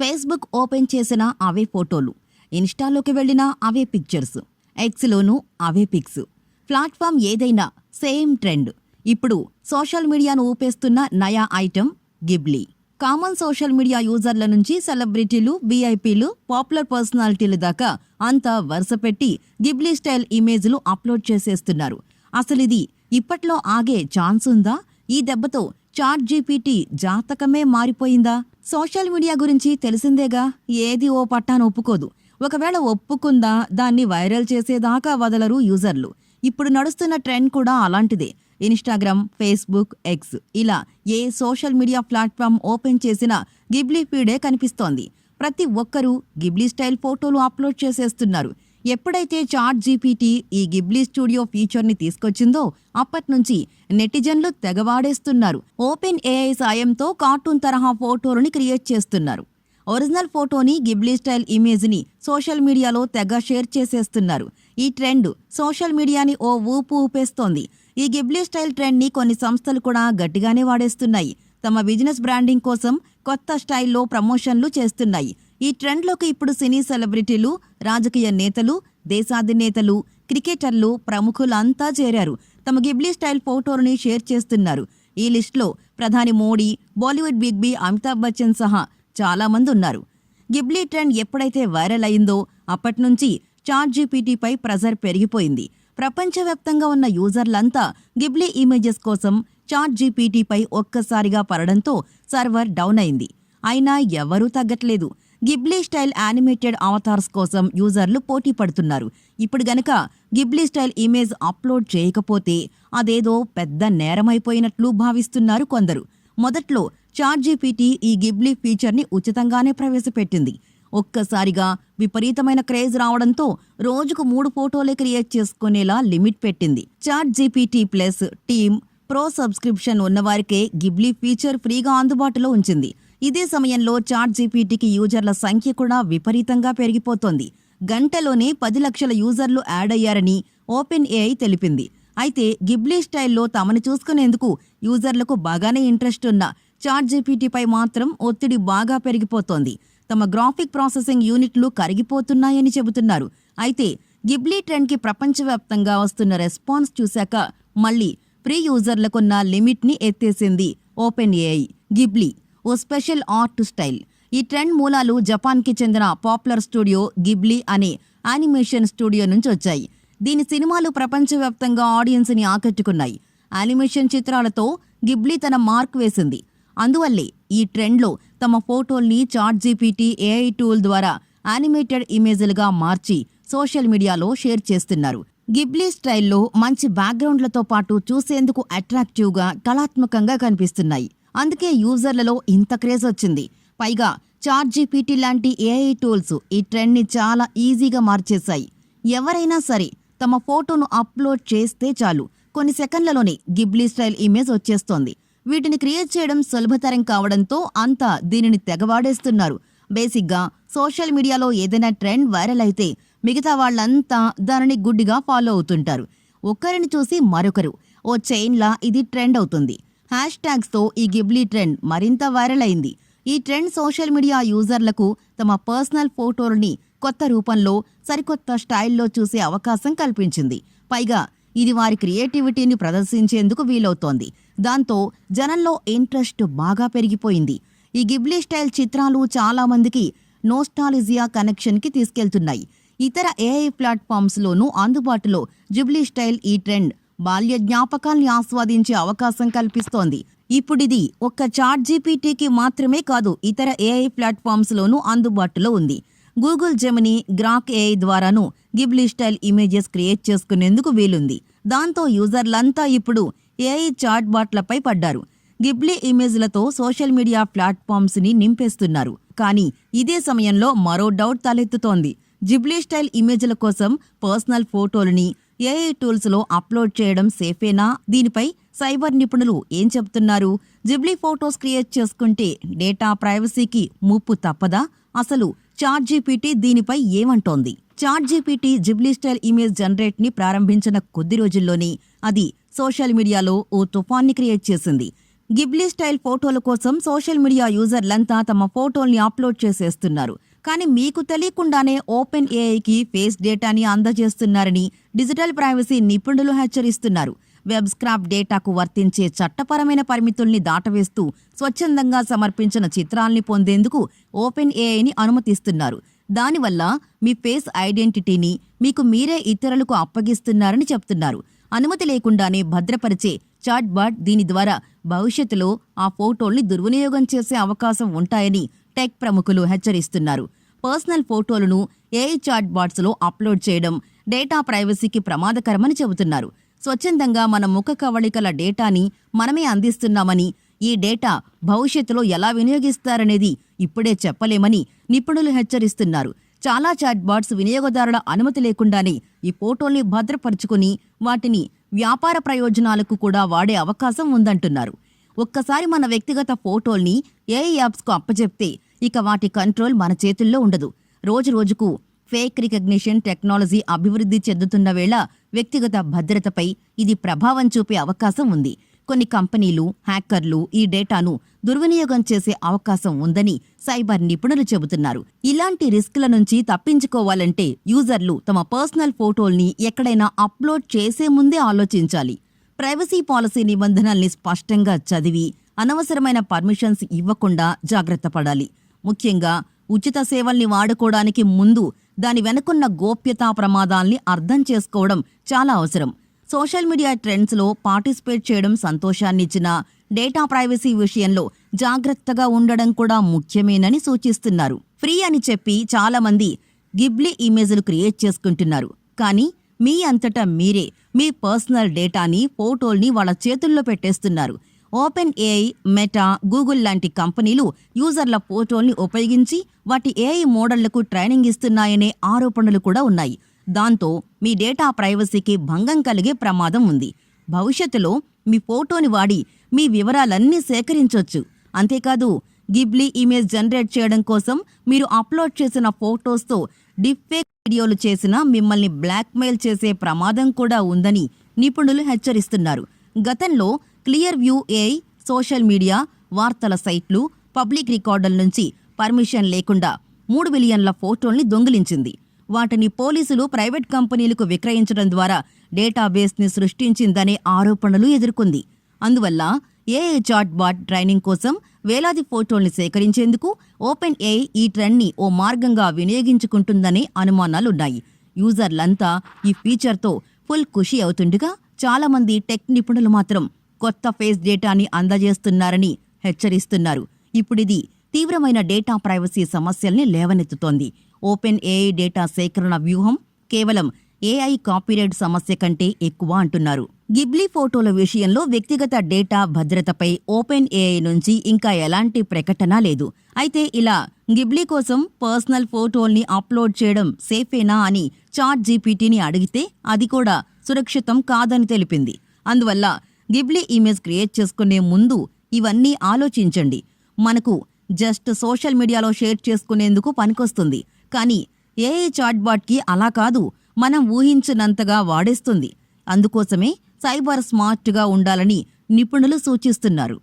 Facebook open చేసిన అవే ఫోటోలు. ఇన్స్టాలోకి వెళ్ళినా అవే పిక్చర్స్. ఎక్స్లోనూ అవే పిక్స్. ప్లాట్ఫామ్ ఏదైనా సేమ్ ట్రెండ్. ఇప్పుడు సోషల్ మీడియాను ఊపేస్తున్న నయా item Ghibli. Common social media యూజర్ల నుంచి సెలబ్రిటీలు వీఐపీలు పాపులర్ పర్సనాలిటీలు దాకా అంతా వరుస పెట్టి గిబ్లీ స్టైల్ ఇమేజ్లు అప్లోడ్ చేసేస్తున్నారు. అసలు ఇది ఇప్పట్లో ఆగే ఛాన్స్ ఉందా? ఈ దెబ్బతో చాట్ జీపీటీ జాతకమే మారిపోయిందా? సోషల్ మీడియా గురించి తెలిసిందేగా ఏది ఓ పట్టాను ఒప్పుకోదు. ఒకవేళ ఒప్పుకుందా దాన్ని వైరల్ చేసేదాకా వదలరు యూజర్లు. ఇప్పుడు నడుస్తున్న ట్రెండ్ కూడా అలాంటిదే. ఇన్స్టాగ్రామ్ ఫేస్బుక్ ఎక్స్ ఇలా ఏ సోషల్ మీడియా ప్లాట్ఫామ్ ఓపెన్ చేసినా గిబ్లీ ఫీడే కనిపిస్తోంది. ప్రతి ఒక్కరూ గిబ్లీ స్టైల్ ఫోటోలు అప్లోడ్ చేసేస్తున్నారు. ఎప్పుడైతే చాట్ జీపీటీ ఈ గిబ్లీ స్టూడియో ఫీచర్ని తీసుకొచ్చిందో అప్పట్నుంచి నెటిజన్లు తెగవాడేస్తున్నారు. ఓపెన్ ఏఐ సాయంతో కార్టూన్ తరహా ఫోటోలని క్రియేట్ చేస్తున్నారు. ఒరిజినల్ ఫోటోని గిబ్లీ స్టైల్ ఇమేజ్ని సోషల్ మీడియాలో తెగ షేర్ చేసేస్తున్నారు. ఈ ట్రెండ్ సోషల్ మీడియాని ఓ ఊపు ఊపేస్తోంది. ఈ గిబ్లీ స్టైల్ ట్రెండ్ని కొన్ని సంస్థలు కూడా గట్టిగానే వాడేస్తున్నాయి. తమ బిజినెస్ బ్రాండింగ్ కోసం కొత్త స్టైల్లో ప్రమోషన్లు చేస్తున్నాయి. ఈ ట్రెండ్లోకి ఇప్పుడు సినీ సెలబ్రిటీలు రాజకీయ నేతలు దేశాధినేతలు క్రికెటర్లు ప్రముఖులంతా చేరారు. తమ గిబ్లీ స్టైల్ ఫోటోలని షేర్ చేస్తున్నారు. ఈ లిస్టులో ప్రధాని మోడీ బాలీవుడ్ బిగ్ బి అమితాబ్ బచ్చన్ సహా చాలామంది ఉన్నారు. గిబ్లీ ట్రెండ్ ఎప్పుడైతే వైరల్ అయిందో అప్పట్నుంచి చాట్ జీపీటీపై ప్రెజర్ పెరిగిపోయింది. ప్రపంచవ్యాప్తంగా ఉన్న యూజర్లంతా గిబ్లీ ఇమేజెస్ కోసం చాట్ జీపీటీపై ఒక్కసారిగా పడడంతో సర్వర్ డౌన్ అయింది. అయినా ఎవరూ తగ్గట్లేదు. గిబ్లీ స్టైల్ యానిమేటెడ్ అవతార్స్ కోసం యూజర్లు పోటీ పడుతున్నారు. ఇప్పుడు గనక గిబ్లీ స్టైల్ ఇమేజ్ అప్లోడ్ చేయకపోతే అదేదో పెద్ద నేరమైపోయినట్లు భావిస్తున్నారు కొందరు. మొదట్లో చాట్ జీపీటీ ఈ గిబ్లీ ఫీచర్ని ఉచితంగానే ప్రవేశపెట్టింది. ఒక్కసారిగా విపరీతమైన క్రేజ్ రావడంతో రోజుకు మూడు ఫోటోలే క్రియేట్ చేసుకునేలా లిమిట్ పెట్టింది. ChatGPT plus team pro subscription ఉన్నవారికే Ghibli feature ఫ్రీగా అందుబాటులో ఉంచింది. ఇదే సమయంలో చాట్ జీపీటీకి యూజర్ల సంఖ్య కూడా విపరీతంగా పెరిగిపోతోంది. గంటలోనే పది లక్షల యూజర్లు యాడ్ అయ్యారని ఓపెన్ ఏఐ తెలిపింది. అయితే గిబ్లీ స్టైల్లో తమను చూసుకునేందుకు యూజర్లకు బాగానే ఇంట్రెస్ట్ ఉన్న చాట్ జీపీటీపై మాత్రం ఒత్తిడి బాగా పెరిగిపోతోంది. తమ గ్రాఫిక్ ప్రాసెసింగ్ యూనిట్లు కరిగిపోతున్నాయని చెబుతున్నారు. అయితే గిబ్లీ ట్రెండ్కి ప్రపంచవ్యాప్తంగా వస్తున్న రెస్పాన్స్ చూశాక మళ్ళీ ప్రీ యూజర్లకున్న లిమిట్ని ఎత్తేసింది ఓపెన్ ఏఐ గిబ్లీ ఓ స్పెషల్ ఆర్ట్ స్టైల్. ఈ ట్రెండ్ మూలాలు జపాన్కి చెందిన పాపులర్ స్టూడియో గిబ్లీ అనే యానిమేషన్ స్టూడియో నుంచి వచ్చాయి. దీని సినిమాలు ప్రపంచవ్యాప్తంగా ఆడియన్స్ని ఆకట్టుకున్నాయి. యానిమేషన్ చిత్రాలతో గిబ్లీ తన మార్క్ వేసింది. అందువల్లే ఈ ట్రెండ్లో తమ ఫోటోల్ని చాట్ జీపీటీ ఏఐ టూల్ ద్వారా యానిమేటెడ్ ఇమేజ్లుగా మార్చి సోషల్ మీడియాలో షేర్ చేస్తున్నారు. గిబ్లీ స్టైల్లో మంచి బ్యాక్గ్రౌండ్లతో పాటు చూసేందుకు అట్రాక్టివ్గా కళాత్మకంగా కనిపిస్తున్నాయి. అందుకే యూజర్లలో ఇంత క్రేజ్ వచ్చింది. పైగా చాట్ జీపీటీ లాంటి ఏఐ టూల్స్ ఈ ట్రెండ్ని చాలా ఈజీగా మార్చేశాయి. ఎవరైనా సరే తమ ఫోటోను అప్లోడ్ చేస్తే చాలు. కొన్ని సెకండ్లలోనే గిబ్లీ స్టైల్ ఇమేజ్ వచ్చేస్తోంది. వీటిని క్రియేట్ చేయడం సులభతరం కావడంతో అంతా దీనిని తెగవాడేస్తున్నారు. బేసిక్గా సోషల్ మీడియాలో ఏదైనా ట్రెండ్ వైరల్ అయితే మిగతా వాళ్ళంతా దానిని గుడ్డిగా ఫాలో అవుతుంటారు. ఒకరిని చూసి మరొకరు. ఓ చైన్లా ఇది ట్రెండ్ అవుతుంది. హ్యాష్ ట్యాగ్స్తో ఈ గిబ్లీ ట్రెండ్ మరింత వైరల్ అయింది. ఈ ట్రెండ్ సోషల్ మీడియా యూజర్లకు తమ పర్సనల్ ఫోటోలని కొత్త రూపంలో సరికొత్త స్టైల్లో చూసే అవకాశం కల్పించింది. పైగా ఇది వారి క్రియేటివిటీని ప్రదర్శించేందుకు వీలవుతోంది. దాంతో జనంలో ఇంట్రెస్ట్ బాగా పెరిగిపోయింది. ఈ గిబ్లీ స్టైల్ చిత్రాలు చాలామందికి నోస్టాలిజియా కనెక్షన్కి తీసుకెళ్తున్నాయి. ఇతర ఏఐ ప్లాట్ఫామ్స్లోనూ అందుబాటులో జిబ్లీ స్టైల్ ఈ ట్రెండ్ బాల్య జ్ఞాపకాల్ని ఆస్వాదించే అవకాశం కల్పిస్తోంది. ఇప్పుడిది ఒక్క చాట్ జీపీటీకి మాత్రమే కాదు ఇతర ఏఐ ప్లాట్ఫామ్స్లోనూ అందుబాటులో ఉంది. గూగుల్ జెమిని గ్రాక్ ఏఐ ద్వారాను గిబ్లీ స్టైల్ ఇమేజెస్ క్రియేట్ చేసుకునేందుకు వీలుంది. దాంతో యూజర్లంతా ఇప్పుడు ఏఐ చాట్ బాట్లపై పడ్డారు. గిబ్లీ ఇమేజ్లతో సోషల్ మీడియా ప్లాట్ఫామ్స్ని నింపేస్తున్నారు. కానీ ఇదే సమయంలో మరో డౌట్ తలెత్తుతోంది. జిబ్లీ స్టైల్ ఇమేజ్ల కోసం పర్సనల్ ఫోటోలని ఏఐ టూల్స్లో అప్లోడ్ చేయడం సేఫేనా? దీనిపై సైబర్ నిపుణులు ఏం చెప్తున్నారు జిబ్లీ ఫోటోస్ క్రియేట్ చేసుకుంటే డేటా ప్రైవసీకి ముప్పు తప్పదా? అసలు చాట్ జీపీటీ దీనిపై ఏమంటోంది? Chat GPT Ghibli style image జనరేట్ని ప్రారంభించిన కొద్ది రోజుల్లోనే అది సోషల్ మీడియాలో ఓ తుఫాన్ని క్రియేట్ చేసింది. గిబ్లీ స్టైల్ ఫోటోల కోసం సోషల్ మీడియా యూజర్లంతా తమ ఫోటోల్ని అప్లోడ్ చేసేస్తున్నారు. కానీ మీకు తెలియకుండానే ఓపెన్ ఏఐకి ఫేస్ డేటాని అందజేస్తున్నారని డిజిటల్ ప్రైవసీ నిపుణులు హెచ్చరిస్తున్నారు. వెబ్ స్క్రాప్ డేటాకు వర్తించే చట్టపరమైన పరిమితుల్ని దాటవేస్తూ స్వచ్ఛందంగా సమర్పించిన చిత్రాల్ని పొందేందుకు ఓపెన్ ఏఐని అనుమతిస్తున్నారు. దానివల్ల మీ ఫేస్ ఐడెంటిటీని మీకు మీరే ఇతరులకు అప్పగిస్తున్నారని చెప్తున్నారు. అనుమతి లేకుండానే భద్రపరిచే చాట్ బాట్ దీని ద్వారా భవిష్యత్తులో ఆ ఫోటోల్ని దుర్వినియోగం చేసే అవకాశం ఉంటాయని టెక్ ప్రముఖులు హెచ్చరిస్తున్నారు. పర్సనల్ ఫోటోలను ఏఐ చాట్ బాట్స్లో అప్లోడ్ చేయడం డేటా ప్రైవసీకి ప్రమాదకరమని చెబుతున్నారు. స్వచ్ఛందంగా మన ముఖ కవళికల డేటాని మనమే అందిస్తున్నామని ఈ డేటా భవిష్యత్తులో ఎలా వినియోగిస్తారనేది ఇప్పుడే చెప్పలేమని నిపుణులు హెచ్చరిస్తున్నారు. చాలా చాట్ బాట్స్ వినియోగదారుల అనుమతి లేకుండానే ఈ ఫోటోల్ని భద్రపరుచుకుని వాటిని వ్యాపార ప్రయోజనాలకు కూడా వాడే అవకాశం ఉందంటున్నారు. ఒక్కసారి మన వ్యక్తిగత ఫోటోల్ని ఏ యాప్స్కు అప్పచెప్తే ఇక వాటి కంట్రోల్ మన చేతుల్లో ఉండదు. రోజు రోజుకు ఫేక్ రికగ్నిషన్ టెక్నాలజీ అభివృద్ధి చెందుతున్న వేళ వ్యక్తిగత భద్రతపై ఇది ప్రభావం చూపే అవకాశం ఉంది. కొన్ని కంపెనీలు హ్యాకర్లు ఈ డేటాను దుర్వినియోగం చేసే అవకాశం ఉందని సైబర్ నిపుణులు చెబుతున్నారు. ఇలాంటి రిస్క్ల నుంచి తప్పించుకోవాలంటే యూజర్లు తమ పర్సనల్ ఫోటోల్ని ఎక్కడైనా అప్లోడ్ చేసే ముందే ఆలోచించాలి. ప్రైవసీ పాలసీ నిబంధనల్ని స్పష్టంగా చదివి అనవసరమైన పర్మిషన్స్ ఇవ్వకుండా జాగ్రత్త పడాలి. ముఖ్యంగా ఉచిత సేవల్ని వాడుకోవడానికి ముందు దాని వెనుకున్న గోప్యతా ప్రమాదాల్ని అర్థం చేసుకోవడం చాలా అవసరం. సోషల్ మీడియా ట్రెండ్స్లో పార్టిసిపేట్ చేయడం సంతోషాన్నిచ్చినా డేటా ప్రైవసీ విషయంలో జాగ్రత్తగా ఉండడం కూడా ముఖ్యమేనని సూచిస్తున్నారు. ఫ్రీ అని చెప్పి చాలామంది గిబ్లీ ఇమేజ్లు క్రియేట్ చేసుకుంటున్నారు. కానీ మీ అంతటా మీరే మీ పర్సనల్ డేటాని ఫోటోల్ని వాళ్ళ చేతుల్లో పెట్టేస్తున్నారు. ఓపెన్ ఏఐ మెటా గూగుల్ లాంటి కంపెనీలు యూజర్ల ఫోటోల్ని ఉపయోగించి వాటి ఏఐ మోడళ్ళకు ట్రైనింగ్ ఇస్తున్నాయనే ఆరోపణలు కూడా ఉన్నాయి. దాంతో మీ డేటా ప్రైవసీకి భంగం కలిగే ప్రమాదం ఉంది. భవిష్యత్తులో మీ ఫోటోని వాడి మీ వివరాలన్నీ సేకరించవచ్చు అంతేకాదు గిబ్లీ ఇమేజ్ జనరేట్ చేయడం కోసం మీరు అప్లోడ్ చేసిన ఫోటోస్తో డిఫేక్ వీడియోలు చేసిన మిమ్మల్ని బ్లాక్మెయిల్ చేసే ప్రమాదం కూడా ఉందని నిపుణులు హెచ్చరిస్తున్నారు. గతంలో clear view AI social media వార్తల సైట్లు పబ్లిక్ రికార్డుల నుంచి పర్మిషన్ లేకుండా మూడు బిలియన్ల ఫోటోల్ని దొంగిలించింది. వాటిని పోలీసులు ప్రైవేట్ కంపెనీలకు విక్రయించడం ద్వారా డేటాబేస్ని సృష్టించిందనే ఆరోపణలు ఎదుర్కొంది. అందువల్ల ఏఐ చాట్ బాట్ ట్రైనింగ్ కోసం వేలాది ఫోటోల్ని సేకరించేందుకు ఓపెన్ ఏఐ ఈ ట్రెండ్ని ఓ మార్గంగా వినియోగించుకుంటుందనే అనుమానాలున్నాయి. యూజర్లంతా ఈ ఫీచర్తో ఫుల్ ఖుషి అవుతుండగా చాలామంది టెక్ నిపుణులు మాత్రం కొత్త ఫేస్ డేటాని అందజేస్తున్నారని హెచ్చరిస్తున్నారు. ఇప్పుడిది తీవ్రమైన డేటా ప్రైవసీ సమస్యల్ని లేవనెత్తుతోంది. ఓపెన్ ఏఐ డేటా సేకరణ వ్యూహం కేవలం ఏఐ కాపీరైట్ సమస్య కంటే ఎక్కువ అంటున్నారు. గిబ్లీ ఫోటోల విషయంలో వ్యక్తిగత డేటా భద్రతపై ఓపెన్ ఏఐ నుంచి ఇంకా ఎలాంటి ప్రకటన లేదు. అయితే ఇలా గిబ్లీ కోసం పర్సనల్ ఫోటోల్ని అప్లోడ్ చేయడం సేఫేనా అని చాట్ జీపీటీని అడిగితే అది కూడా సురక్షితం కాదని తెలిపింది. అందువల్ల గిబ్లీ ఇమేజ్ క్రియేట్ చేసుకునే ముందు ఇవన్నీ ఆలోచించండి. మనకు జస్ట్ సోషల్ మీడియాలో షేర్ చేసుకునేందుకు పనికొస్తుంది. కానీ ఏఐ చాట్బాట్కి అలా కాదు మనం ఊహించినంతగా వాడేస్తుంది. అందుకోసమే సైబర్ స్మార్ట్గా ఉండాలని నిపుణులు సూచిస్తున్నారు.